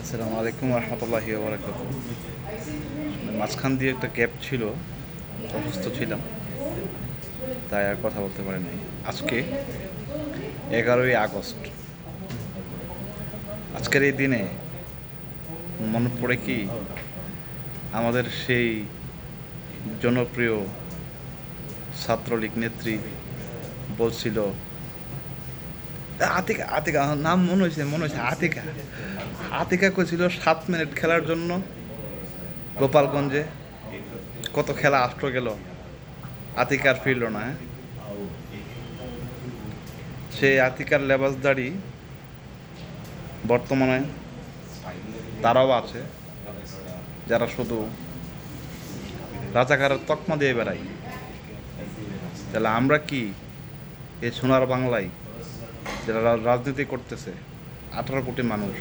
আসসালামু আলাইকুম রহমতুল্লাহি বারাকাত মাঝখান দিয়ে একটা গ্যাপ ছিল, অসুস্থ ছিলাম, তাই আর কথা বলতে পারি নাই। আজকে এগারোই আগস্ট। আজকের এই দিনে মনে পড়ে কি, আমাদের সেই জনপ্রিয় ছাত্রলীগ নেত্রী বলছিল আতিকা আতিকা নাম মনে হয়েছে মনে হয়েছে, আতিকা। আতিকা করেছিল সাত মিনিট খেলার জন্য গোপালগঞ্জে। কত খেলা আষ্ট গেল। আতিকার ফিরল না হ্যাঁ? সেই আতিকার লেবাসদারি বর্তমানে তারাও আছে, যারা শুধু রাজাকারের তকমা দিয়ে বেড়াই তাহলে আমরা কি এই সোনার বাংলায় যারা রাজনীতি করতেছে, আঠারো কোটি মানুষ,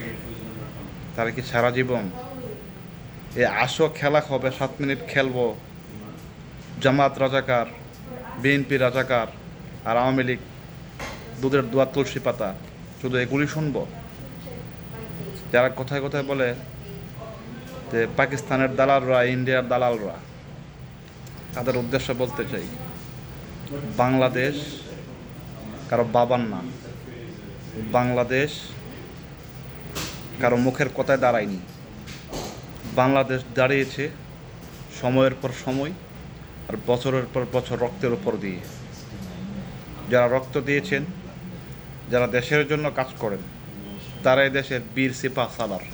তারা কি সারা জীবন এ আসো, খেলা হবে, সাত মিনিট খেলব, জামাত রাজাকার, বিএনপি রাজাকার আর আওয়ামী লীগ, দুধের দুয়ার তুলসী পাতা, শুধু এগুলি শুনব? যারা কোথায় কোথায় বলে যে পাকিস্তানের দালালরা, ইন্ডিয়ার দালালরা, তাদের উদ্দেশ্যে বলতে চাই, বাংলাদেশ কারও বাবার না বাংলাদেশ কারও মুখের কথায় দাঁড়ায়নি। বাংলাদেশ দাঁড়িয়েছে সময়ের পর সময় আর বছরের পর বছর রক্তের উপর দিয়ে। যারা রক্ত দিয়েছেন, যারা দেশের জন্য কাজ করেন তারাই দেশের বীর সিপা সালার।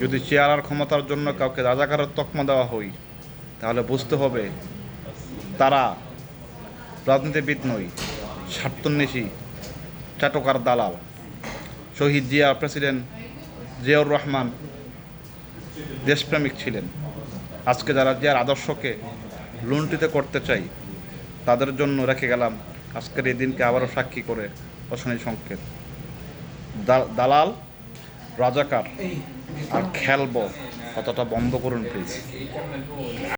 যদি চেয়ারার ক্ষমতার জন্য কাউকে রাজাকারের তকমা দেওয়া হয়, তাহলে বুঝতে হবে তারা রাজনীতিবিদ নয়, স্বার্থন্বেষী। চাটকার দালাল। শহীদ জিয়া প্রেসিডেন্ট জিয়াউর রহমান দেশপ্রেমিক ছিলেন। আজকে যারা জিয়ার আদর্শকে লুণ্ঠিত করতে চাই, তাদের জন্য রেখে গেলাম আজকের এই দিনকে আবারও সাক্ষী করে অশনি সংকেত। দালাল, রাজাকার আর খেলব কতটা বন্ধ করুন প্লিজ